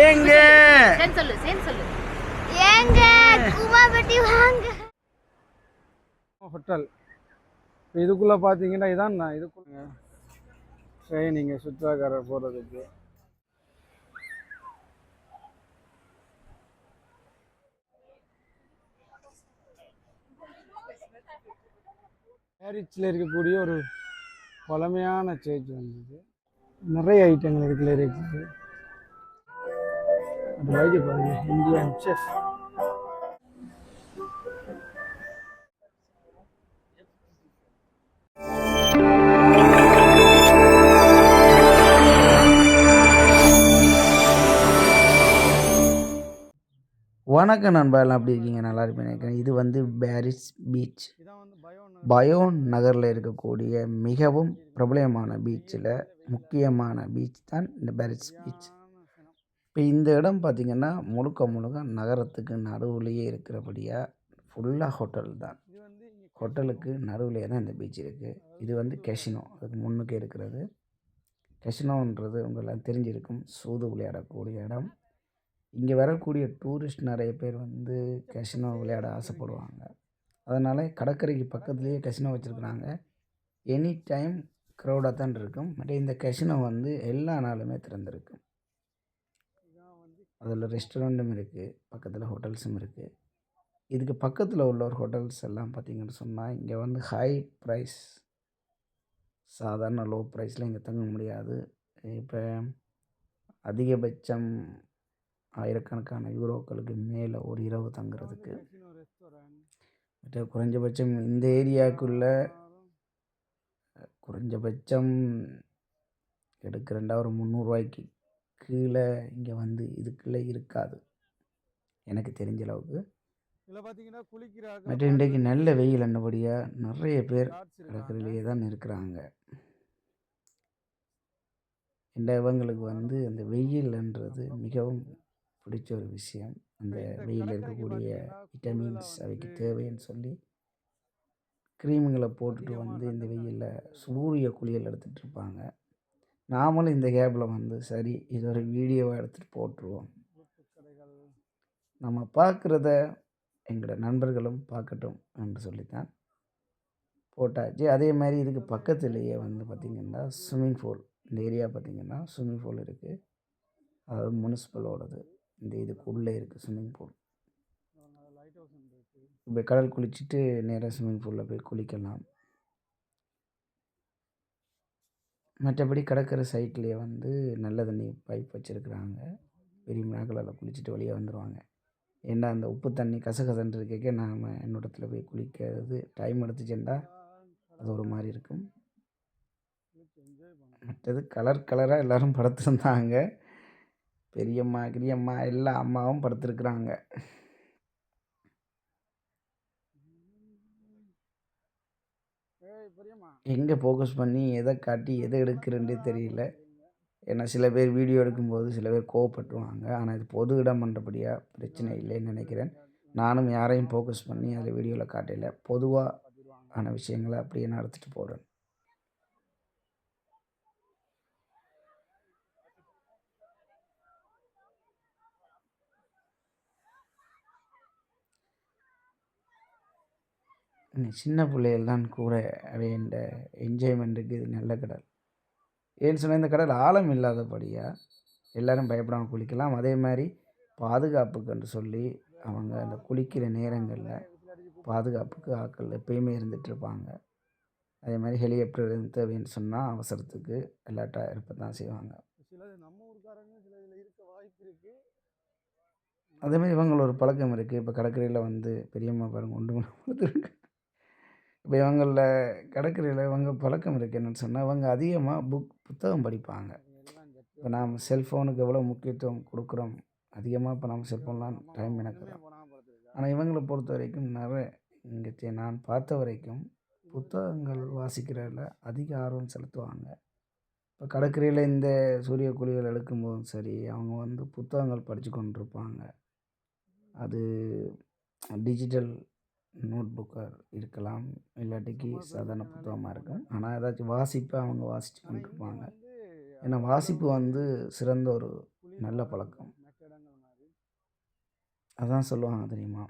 ஏங்க. சொல்லு சேன் சொல்லு. ஏங்க குமாபட்டி வாங்க. ஹோட்டல். இதுக்குள்ளே பார்த்தீங்கன்னா இதான் நான் இதுக்குள்ள. ட்ரெயினிங்க சுற்றுலாக்காரர் போகிறதுக்கு பேரிஸில் இருக்கக்கூடிய ஒரு பழமையான சேர்ச் வந்தது. நிறைய ஐட்டங்கள் இதுல இருக்குது. பாருங்க இந்தியன் செஃப் வணக்கம் நண்பா அப்படி எப்படி இருக்கீங்க? நல்லா இருப்பேன் நினைக்கிறேன். இது வந்து பாரிஸ் பீச் பயோன் பயோன் நகரில் இருக்கக்கூடிய மிகவும் பிரபலமான பீச்சில் முக்கியமான பீச் தான் இந்த பாரிஸ் பீச் இப்போ இந்த இடம் பார்த்திங்கன்னா முழுக்க முழுக்க நகரத்துக்கு நடுவுலையே இருக்கிறபடியாக ஃபுல்லாக ஹோட்டல் தான். ஹோட்டலுக்கு நடுவுலையே தான் இந்த பீச் இருக்குது இது வந்து கெசினோ அதுக்கு முன்னுக்கு இருக்கிறது. கெசினோன்றது உங்களாம் தெரிஞ்சிருக்கும். சூது விளையாடக்கூடிய இடம். இங்கே வரக்கூடிய டூரிஸ்ட் நிறைய பேர் வந்து கெசினோ விளையாட ஆசைப்படுவாங்க. அதனால் கடற்கரைக்கு பக்கத்துலேயே கெசினோ வச்சுருக்குறாங்க. எனி டைம் க்ரௌடாக தான் இருக்கும். பட் இந்த கெசினோ வந்து எல்லா நாளுமே திறந்திருக்கும். அதில் ரெஸ்டாரண்ட்டும் இருக்குது பக்கத்தில் ஹோட்டல்ஸும் இருக்குது. இதுக்கு பக்கத்தில் உள்ள ஒரு ஹோட்டல்ஸ் எல்லாம் பார்த்தீங்கன்னு சொன்னால் இங்கே வந்து ஹை ப்ரைஸ் சாதாரண லோ ப்ரைஸில் இங்கே தங்க முடியாது. இப்போ அதிகபட்சம் ஆயிரக்கணக்கான யூரோக்களுக்கு மேலே ஒரு இரவு தங்குறதுக்கு. மற்ற குறைஞ்சபட்சம் இந்த ஏரியாவுக்குள்ள குறைஞ்சபட்சம் எடுக்க ரெண்டாவது முந்நூறுரூவாய்க்கு கீழே இங்கே வந்து இதுக்குள்ளே இருக்காது. எனக்கு தெரிஞ்ச அளவுக்கு. மற்ற இன்றைக்கு நல்ல வெயில் என்னபடியாக நிறைய பேர் கடற்கரையிலேயே தான் இருக்கிறாங்க இந்த இவங்களுக்கு வந்து அந்த வெயில்ன்றது மிகவும் பிடிச்ச ஒரு விஷயம். அந்த வெயிலில் இருக்கக்கூடிய விட்டமின்ஸ் அவைக்கு தேவைன்னு சொல்லி க்ரீமுங்களை போட்டுட்டு வந்து இந்த வெயிலில் சூரிய குளியல் எடுத்துகிட்டு இருப்பாங்க. நாமளும் இந்த கேப்பில் வந்து சரி இது ஒரு வீடியோவை எடுத்துகிட்டு போட்டுருவோம். நம்ம பார்க்குறத எங்களோட நண்பர்களும் பார்க்கட்டும் என்று சொல்லித்தான் போட்டாச்சு. அதே மாதிரி இதுக்கு பக்கத்துலேயே வந்து பார்த்திங்கன்னா ஸ்விம்மிங் பூல். இந்த ஏரியா பார்த்திங்கன்னா ஸ்விம்மிங் பூல் இருக்குது அதாவது முனிசிபலோடது. இந்த இதுக்கு உள்ளே இருக்குது ஸ்விம்மிங் பூல். இப்போ கடல் குளிச்சுட்டு நேராக ஸ்விம்மிங் பூலில் போய் குளிக்கலாம். மற்றபடி கடற்கரை சைட்லேயே வந்து நல்ல தண்ணி பைப் வச்சுருக்குறாங்க. பெரிய அதில் குளிச்சுட்டு வெளியே வந்துடுவாங்க ஏன்னா அந்த உப்பு தண்ணி கசகசன்னு இருக்கே நாம் என்னோடத்தில் போய் குளிக்கிறது டைம் எடுத்துச்சுண்டா அது ஒரு மாதிரி இருக்கும். மற்றது கலர் கலராக எல்லோரும் படுத்திருந்தாங்க. பெரியம்மா கிரியம்மா எல்லா அம்மாவும் படுத்திருக்கிறாங்க ஏய் பெரியம்மா எங்கே ஃபோக்கஸ் பண்ணி எதை காட்டி எதை எடுக்கிறேன்றே தெரியல. ஏன்னா சில பேர் வீடியோ எடுக்கும்போது சில பேர் கோவப்பட்டுவாங்க ஆனால் இது பொது இடம் பண்ணுறபடியாக பிரச்சனை இல்லைன்னு நினைக்கிறேன். நானும் யாரையும் ஃபோக்கஸ் பண்ணி அதில் வீடியோவில் காட்டல. பொதுவாக ஆன விஷயங்களை அப்படியே நான் எடுத்துகிட்டு போகிறேன் சின்ன பிள்ளைகள் தான் கூட அவை இந்த என்ஜாய்மெண்ட்டுக்கு இது நல்ல கடல். ஏன்னு சொன்னால் இந்த கடல் ஆழம் இல்லாதபடியாக எல்லாரும் பயப்படாமல் குளிக்கலாம். அதே மாதிரி பாதுகாப்புக்குன்னு சொல்லி அவங்க அந்த குளிக்கிற நேரங்களில் பாதுகாப்புக்கு ஆட்கள் எப்பயுமே இருந்துட்டு இருப்பாங்க. அதே மாதிரி ஹெலிகாப்டர் தேவைன்னு சொன்னால் அவசரத்துக்கு எல்லாட்டா இருப்ப தான் செய்வாங்க. சில நம்ம ஊருக்காரங்க சில இதில் இருக்க வாய்ப்பு இருக்குது அதே மாதிரி இவங்கள ஒரு பழக்கம் இருக்குது இப்போ கடற்கரையில் வந்து பெரியம்மா பாருங்க ஒன்று கொடுத்துருக்கு இப்போ இவங்களில் கடற்கரையில் இவங்க பழக்கம் இருக்குது என்னென்னு சொன்னால் அவங்க அதிகமாக புக் புத்தகம் படிப்பாங்க. இப்போ நாம் செல்ஃபோனுக்கு எவ்வளோ முக்கியத்துவம் கொடுக்குறோம்? அதிகமாக இப்போ நம்ம செல்ஃபோன்லாம் டைம் படுத்துருக்கா ஆனால் இவங்களை பொறுத்த வரைக்கும் நிறைய இங்கே நான் பார்த்த வரைக்கும் புத்தகங்கள் வாசிக்கிறதில் அதிக ஆர்வம் செலுத்துவாங்க. இப்போ கடற்கரையில் இந்த சூரிய குளியல் எடுக்கும்போதும் சரி அவங்க வந்து புத்தகங்கள் படித்து கொண்டிருப்பாங்க. அது டிஜிட்டல் நோட் புக்காக இருக்கலாம் இல்லாட்டிக்கு சாதாரண புத்தகமாக இருக்கும் ஆனால் ஏதாச்சும் வாசிப்பை அவங்க வாசித்து கொண்டிருப்பாங்க. ஏன்னா வாசிப்பு வந்து சிறந்த ஒரு நல்ல பழக்கம். அதான் சொல்லுவாங்க தெரியுமா?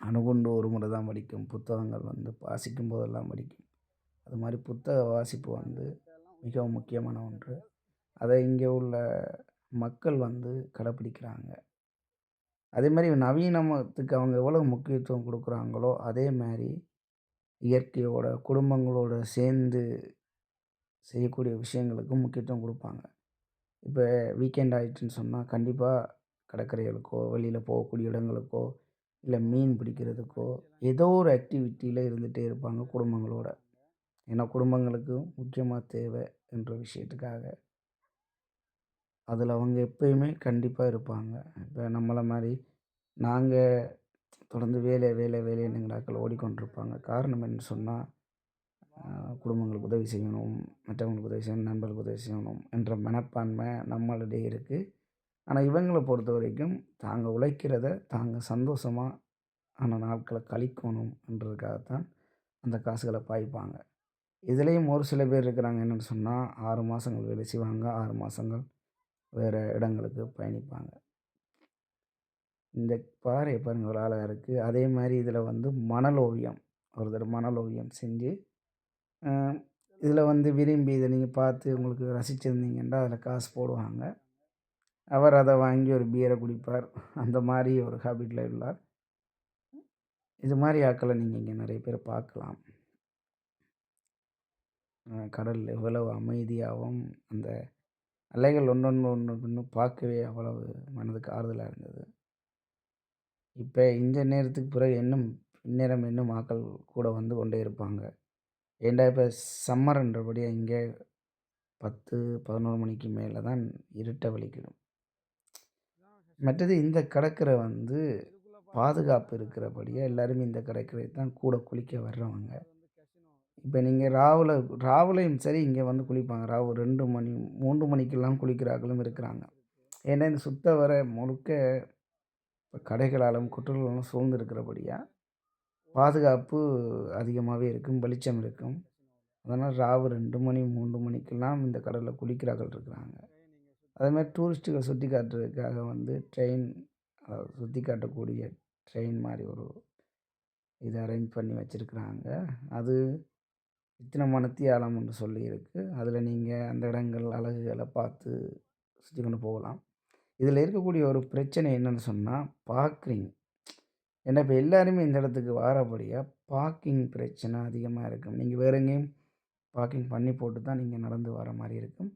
அணுகுண்டு ஒரு முறை தான் படிக்கும் புத்தகங்கள் வந்து வாசிக்கும் போதெல்லாம் படிக்கும். அது மாதிரி புத்தக வாசிப்பு வந்து மிகவும் முக்கியமான ஒன்று. அதை இங்கே உள்ள மக்கள் வந்து கடைப்பிடிக்கிறாங்க. அதே மாதிரி நவீனத்துக்கு அவங்க எவ்வளோ முக்கியத்துவம் கொடுக்குறாங்களோ அதே மாதிரி இயற்கையோட குடும்பங்களோட சேர்ந்து செய்யக்கூடிய விஷயங்களுக்கும் முக்கியத்துவம் கொடுப்பாங்க. இப்போ வீக்கெண்ட் ஆகிடுச்சுன்னு சொன்னால் கண்டிப்பாக கடற்கரைகளுக்கோ வெளியில் போகக்கூடிய இடங்களுக்கோ இல்லை மீன் பிடிக்கிறதுக்கோ ஏதோ ஒரு ஆக்டிவிட்டியில் இருந்துகிட்டே இருப்பாங்க குடும்பங்களோட. ஏன்னா குடும்பங்களுக்கு முக்கியமாக தேவை என்ற விஷயத்துக்காக. அதில் அவங்க எப்பயுமே கண்டிப்பாக இருப்பாங்க. இப்போ நம்மளை மாதிரி நாங்கள் தொடர்ந்து வேலை வேலை வேலைன்னுங்கிறாக்கள் ஓடிக்கொண்டிருப்பாங்க. காரணம் என்ன சொன்னால் குடும்பங்களுக்கு உதவி செய்யணும் மற்றவங்களுக்கு உதவி செய்யணும் நண்பர்களுக்கு உதவி செய்யணும் என்ற மனப்பான்மை நம்மளிடையே இருக்குது ஆனால் இவங்களை பொறுத்த வரைக்கும் தாங்க உழைக்கிறத தாங்க சந்தோஷமாக ஆன நாட்களை கழிக்கணும் என்றதுக்காகத்தான் அந்த காசுகளை பாய்ப்பாங்க. இதுலேயும் ஒரு சில பேர் இருக்கிறாங்க என்னென்னு சொன்னால் ஆறு மாதங்கள் வேலை செய்வாங்க. ஆறு மாதங்கள் வேறு இடங்களுக்கு பயணிப்பாங்க. இந்த பாறை பாருங்க ஒரு அழகாக இருக்குது அதே மாதிரி இதில் வந்து மணல் ஓவியம் ஒருத்தர் மணல் ஓவியம் செஞ்சு இதில் வந்து விரும்பி இதை நீங்கள் பார்த்து உங்களுக்கு ரசிச்சிருந்தீங்கன்னா அதில் காசு போடுவாங்க. அவர் அதை வாங்கி ஒரு பியரை குடிப்பார். அந்த மாதிரி ஒரு ஹேபிட்டில் உள்ளார் இது மாதிரி ஆக்களை நீங்கள் இங்கே நிறைய பேர் பார்க்கலாம். கடல் எவ்வளவு அமைதியாகவும் அந்த அலைகள் ஒன்றொன்று ஒன்று இன்னும் பார்க்கவே அவ்வளவு மனதுக்கு ஆறுதலாக இருந்தது. இப்போ இந்த நேரத்துக்கு பிறகு இன்னும் பின்னேரம் இன்னும் ஆக்கள் கூட வந்து கொண்டே இருப்பாங்க. ஏண்டா இப்போ சம்மர்ன்றபடியாக இங்கே பத்து பதினோரு மணிக்கு மேலே தான் இருட்ட வலிக்கிடும் மற்றது இந்த கடற்கரை வந்து பாதுகாப்பு இருக்கிறபடியாக எல்லாருமே இந்த கடற்கரை தான் கூட குளிக்க வர்றவங்க. இப்போ நீங்கள் ராவில் ராவிலையும் சரி இங்கே வந்து குளிப்பாங்க. ராவு ரெண்டு மணி மூன்று மணிக்கெல்லாம் குளிக்கிறார்களும் இருக்கிறாங்க. ஏன்னா இந்த சுத்த வர முழுக்க இப்போ கடைகளாலும் குற்றங்களாலும் சூழ்ந்துருக்கிறபடியாக பாதுகாப்பு அதிகமாகவே இருக்கும் வெளிச்சம் இருக்கும். அதனால் ராவு ரெண்டு மணி மூன்று மணிக்கெல்லாம் இந்த கடலில் குளிக்கிறார்கள் இருக்கிறாங்க. அதேமாதிரி டூரிஸ்ட்டுகள் சுற்றி காட்டுறதுக்காக வந்து ட்ரெயின் அதாவது சுற்றி காட்டக்கூடிய ட்ரெயின் மாதிரி ஒரு இதை அரேஞ்ச் பண்ணி வச்சுருக்குறாங்க. அது இத்தனை மணித்தியாலம் என்று சொல்லி இருக்குது அதில் நீங்கள் அந்த இடங்கள் அழகுகளை பார்த்து சுற்றி கொண்டு போகலாம். இதில் இருக்கக்கூடிய ஒரு பிரச்சனை என்னென்னு சொன்னால் பார்க்கிங் ஏன்னா இப்போ எல்லாருமே இந்த இடத்துக்கு வாரபடியாக பார்க்கிங் பிரச்சனை அதிகமாக இருக்கும். நீங்கள் வேறு எங்கேயும் பார்க்கிங் பண்ணி போட்டு தான் நீங்கள் நடந்து வர மாதிரி இருக்கும்.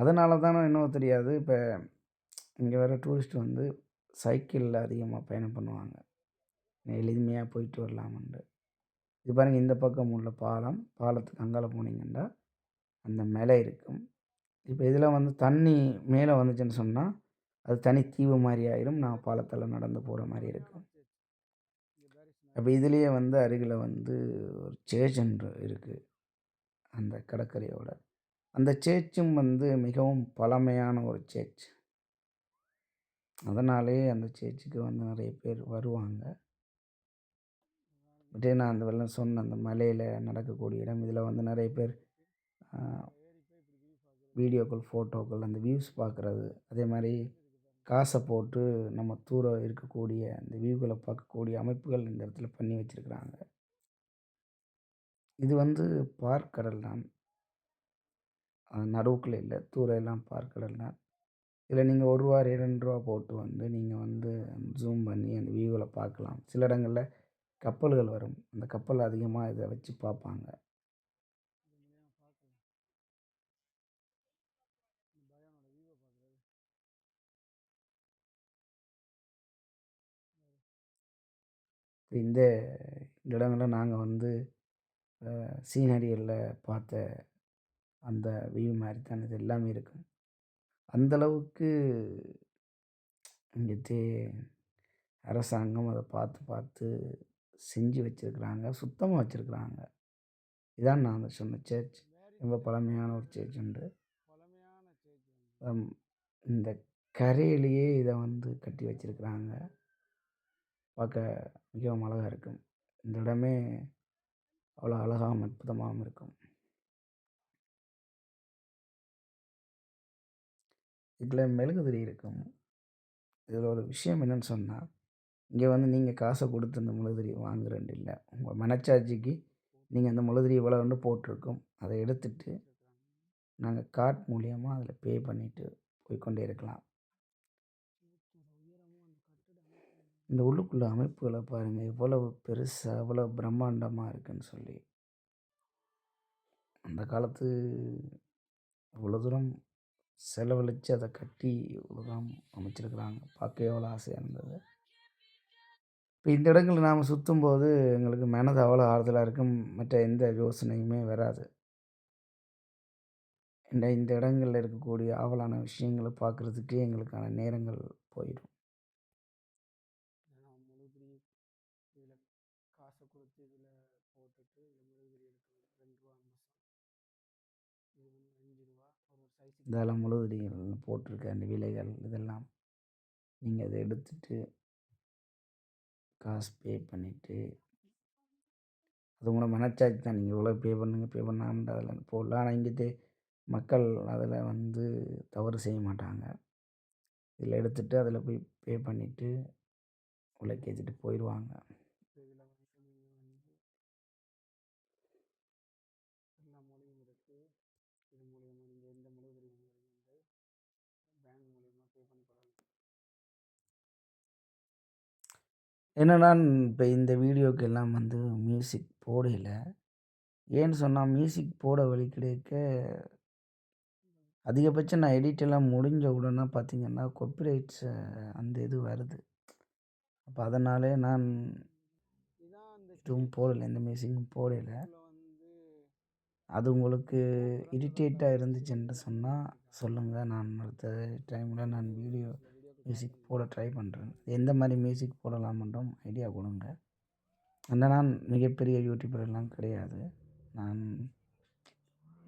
அதனால தானோ இன்னும் தெரியாது. இப்போ இங்கே வர டூரிஸ்ட் வந்து சைக்கிளில் அதிகமாக பயணம் பண்ணுவாங்க. எளிமையாக போயிட்டு வரலாம்ன்ட்டு. இது பாருங்கள் இந்த பக்கம் உள்ள பாலம் பாலத்துக்கு அங்கால போனீங்கன்னா அந்த மலை இருக்கும். இப்போ இதில் வந்து தண்ணி மேலே வந்துச்சுன்னு சொன்னால் அது தனி தீவு மாதிரி ஆயிரும். நான் பாலத்தில் நடந்து போகிற மாதிரி இருக்கும். அப்போ இதுலேயே வந்து அருகில் வந்து ஒரு சேர்ச் என்று இருக்குது அந்த கடற்கரையோட. அந்த சேர்ச்சும் வந்து மிகவும் பழமையான ஒரு சேர்ச் அதனாலே அந்த சேர்ச்சுக்கு வந்து நிறைய பேர் வருவாங்க. பட் நான் அந்த வெள்ளம் சொன்ன அந்த மலையில் நடக்கக்கூடிய இடம் இதில் வந்து நிறைய பேர் வீடியோக்கள் ஃபோட்டோக்கள் அந்த வியூஸ் பார்க்குறது. அதே மாதிரி காசை போட்டு நம்ம தூரம் இருக்கக்கூடிய அந்த வியூகளை பார்க்கக்கூடிய அமைப்புகள் இந்த இடத்துல பண்ணி வச்சுருக்குறாங்க. இது வந்து பார்க்கடல் தான். நடுவுக்குள்ளே இல்லை தூரம் எல்லாம் பார்க்கடல் தான். இதில் நீங்கள் ஒரு ரூபா ரெண்டு ரூபா போட்டு வந்து நீங்கள் வந்து ஜூம் பண்ணி அந்த வியூவில் பார்க்கலாம். சில இடங்களில் கப்பல்கள் வரும். அந்த கப்பல் அதிகமாக இதை வச்சு பார்ப்பாங்க. இந்த இந்த இடங்களில் நாங்கள் வந்து சீனரிகளில் பார்த்த அந்த வியூ மாதிரி தான். இது எல்லாமே இருக்கும். அந்தளவுக்கு இங்கே அரசாங்கம் அதை பார்த்து பார்த்து செஞ்சு வச்சுருக்குறாங்க சுத்தமாக வச்சுருக்குறாங்க. இதான் நான் சொன்ன சர்ச் ரொம்ப பழமையான ஒரு சர்ச் உண்டு இந்த கரையிலேயே இதை வந்து கட்டி வச்சுருக்குறாங்க. பார்க்க மிகவும் அழகாக இருக்கும். இந்த இடமே அவ்வளோ அழகாகவும் அற்புதமாகவும் இருக்கும். இதில் மெழுகுதிரி இருக்கும். இதில் ஒரு விஷயம் என்னென்னு சொன்னால் இங்கே வந்து நீங்கள் காசை கொடுத்து அந்த முழுதிரி வாங்குறேன் இல்லை. உங்கள் மனச்சாட்சிக்கு நீங்கள் அந்த முழுதிரி இவ்வளோண்டு போட்டிருக்கோம். அதை எடுத்துட்டு நாங்கள் கார்ட் மூலியமாக அதில் பே பண்ணிவிட்டு போய்க்கொண்டே இருக்கலாம். இந்த உள்ளுக்குள்ள அமைப்புகளை பாருங்கள் எவ்வளவு பெருசாக எவ்வளோ பிரம்மாண்டமாக இருக்குன்னு சொல்லி. அந்த காலத்து இவ்வளோ தூரம் செலவழித்து அதை கட்டி இவ்வளோ தூரம் அமைச்சிருக்கிறாங்க. பார்க்க எவ்வளோ ஆசையாக இருந்தது. இப்போ இந்த இடங்களில் நாம் சுற்றும்போது எங்களுக்கு மனது அவ்வளோ ஆறுதலாக இருக்கும். மற்ற எந்த யோசனையுமே வராது. இந்த இந்த இடங்களில் இருக்கக்கூடிய ஆவலான விஷயங்களை பார்க்குறதுக்கே எங்களுக்கான நேரங்கள் போயிடும். இதெல்லாம் முழுதிரிகள் போட்டிருக்க அந்த விலைகள் இதெல்லாம். நீங்கள் அதை எடுத்துட்டு காசு பே பண்ணிவிட்டு அது உங்களோட மனச்சாட்சி தான். நீங்கள் எவ்வளோ பே பண்ணுங்கள் பே பண்ணாமல் அதில் போடலாம். ஆனால் இங்கிட்டு மக்கள் அதில் வந்து தவறு செய்ய மாட்டாங்க. இதில் எடுத்துகிட்டு அதில் போய் பே பண்ணிவிட்டு உள்ள ஏற்றிட்டு போயிடுவாங்க இதில் வந்து நீங்கள் வந்து எல்லா மொழியும் இருக்குது இது மூலியமாக நீங்கள் எந்த முழுதிரி வாங்குறீங்க பேங்க் மூலியமாக பே பண்ணி கொள்ளலாம் ஏன்னா இப்போ இந்த வீடியோக்கு எல்லாம் வந்து மியூசிக் போடல. ஏன்னு சொன்னால் மியூசிக் போட வழி கிடைக்க அதிகபட்சம் நான் எடிட் எல்லாம் முடிஞ்ச உடனே பார்த்தீங்கன்னா கொப்பிரைட்ஸ் அந்த இது வருது. அப்போ அதனாலே நான் எதுவும் போடலை எந்த மியூசிக்கும் போடலை. அது உங்களுக்கு இரிட்டேட்டாக இருந்துச்சுன்னு சொன்னால் சொல்லுங்கள் நான் அடுத்த டைமில் நான் வீடியோ மியூசிக் போட ட்ரை பண்ணுறேன் எந்த மாதிரி மியூசிக் போடலாமன்றும் ஐடியா கொடுங்க. ஆனால் நான் மிகப்பெரிய யூடியூபர் எல்லாம் கிடையாது. நான்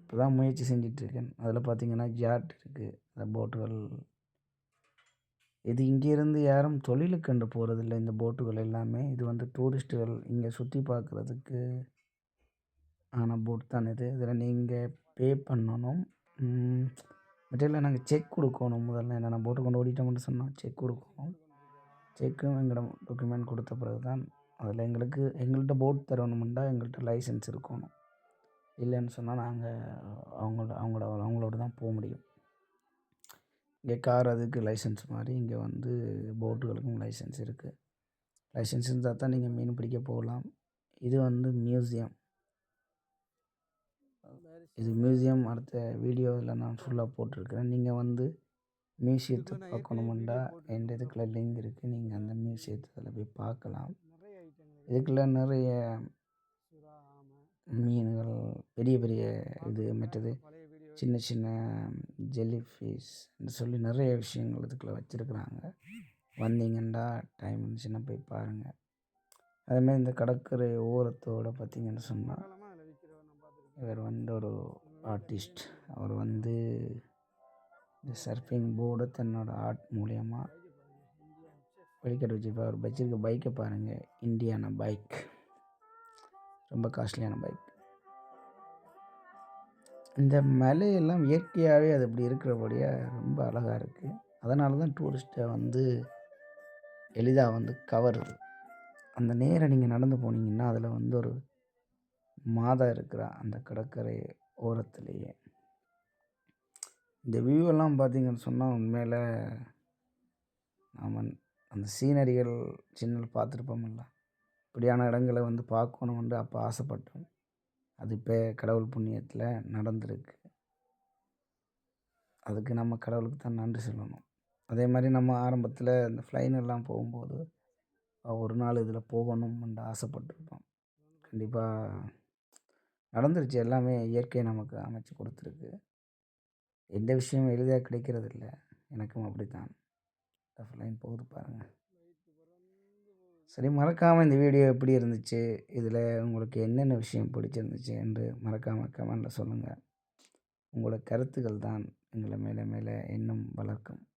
இப்போ தான் முயற்சி செஞ்சிட்ருக்கேன். அதில் பார்த்தீங்கன்னா ஜாட் இருக்குது அந்த போட்டுகள் இது இங்கேருந்து யாரும் தொழிலுக்கு கண்டு போகிறதில்ல இந்த போட்டுகள் எல்லாமே இது வந்து டூரிஸ்ட்டுகள் இங்கே சுற்றி பார்க்குறதுக்கு ஆன போட் தான் இது. இதில் நீங்கள் பே பண்ணணும். மெட்டீரியல் நாங்கள் செக் கொடுக்கணும். முதல்ல என்னென்ன போட்டு கொண்டு ஓடிட்டோம்னு சொன்னால் செக் கொடுக்கணும். செக்கும் எங்களோட டாக்குமெண்ட் கொடுத்த பிறகு தான் அதில் எங்களுக்கு எங்கள்கிட்ட போட் தரணுமெண்டா எங்கள்கிட்ட லைசன்ஸ் இருக்கணும். இல்லைன்னு சொன்னால் நாங்கள் அவங்களோட அவங்களோட அவங்களோட தான் போக முடியும். இங்கே கார் அதுக்கு லைசன்ஸ் மாதிரி இங்கே வந்து போட்டுகளுக்கும் லைசன்ஸ் இருக்குது லைசன்ஸ் இருந்தால் தான் நீங்கள் மீன் பிடிக்க போகலாம். இது வந்து மியூசியம் இது மியூசியம் அடுத்த வீடியோவில் நான் ஃபுல்லாக போட்டிருக்கிறேன். நீங்கள் வந்து மியூசியத்தை பார்க்கணுமெண்டா? எந்த இதுக்குள்ள லிங்க் இருக்குது நீங்கள் அந்த மியூசியத்தை அதில் போய் பார்க்கலாம். இதுக்குள்ள நிறைய மீன்கள் பெரிய பெரிய இது மற்றது சின்ன சின்ன ஜெல்லி ஃபிஷ் சொல்லி நிறைய விஷயங்கள் இதுக்குள்ள வச்சுருக்குறாங்க. வந்தீங்கன்னா டைம் இருந்துச்சுன்னா போய் பாருங்கள் அதேமாதிரி இந்த கடற்கரை ஓரத்தோட பார்த்தீங்கன்னு சொன்னால் காலமாக அதில் விற்கிறவர் நான் பார்த்துருக்கேன் இவர் வந்து ஒரு ஆர்டிஸ்ட் அவர் வந்து இந்த சர்ஃபிங் போர்டு தன்னோட ஆர்ட் மூலயமா வெளிக்கட்டு வச்சுருப்பார். அவர் வச்சுருக்க பைக்கை பாருங்கள் இந்தியானா பைக் ரொம்ப காஸ்ட்லியான பைக் இந்த மலையெல்லாம் இயற்கையாகவே அது இப்படி இருக்கிறபடியாக ரொம்ப அழகாக இருக்குது அதனால தான் டூரிஸ்ட்டை வந்து எளிதாக வந்து கவருது அந்த நேரம் நீங்கள் நடந்து போனீங்கன்னா அதில் வந்து ஒரு மாதா இருக்கிறா அந்த கடற்கரை ஓரத்துலேயே. இந்த வியூ எல்லாம் பார்த்தீங்கன்னு சொன்னால் உண்மையில் நாம் அந்த சீனரிகள் சின்ன பார்த்துருப்போம்ல. இப்படியான இடங்களை வந்து பார்க்கணுன்ட்டு அப்போ ஆசைப்பட்டோம். அது இப்போ கடவுள் புண்ணியத்தில் நடந்திருக்கு. அதுக்கு நம்ம கடவுளுக்கு தான் நன்றி சொல்லணும். அதே மாதிரி நம்ம ஆரம்பத்தில் இந்த ஃப்ளைன் எல்லாம் போகும்போது ஒரு நாள் இதில் போகணும்னு ஆசைப்பட்டிருப்போம். கண்டிப்பாக நடந்துருச்சு. எல்லாமே இயற்கை நமக்கு அமைச்சு கொடுத்துருக்கு. எந்த விஷயமும் எளிதாக கிடைக்கிறது இல்லை எனக்கும் அப்படித்தான். இந்த போகுது பாருங்கள் சரி மறக்காமல் இந்த வீடியோ எப்படி இருந்துச்சு? இதில் உங்களுக்கு என்னென்ன விஷயம் பிடிச்சிருந்துச்சு என்று மறக்காமல் கமெண்டில் சொல்லுங்கள் உங்களோட கருத்துக்கள் தான் எங்களை மேலே மேலே இன்னும் வளர்க்கும்.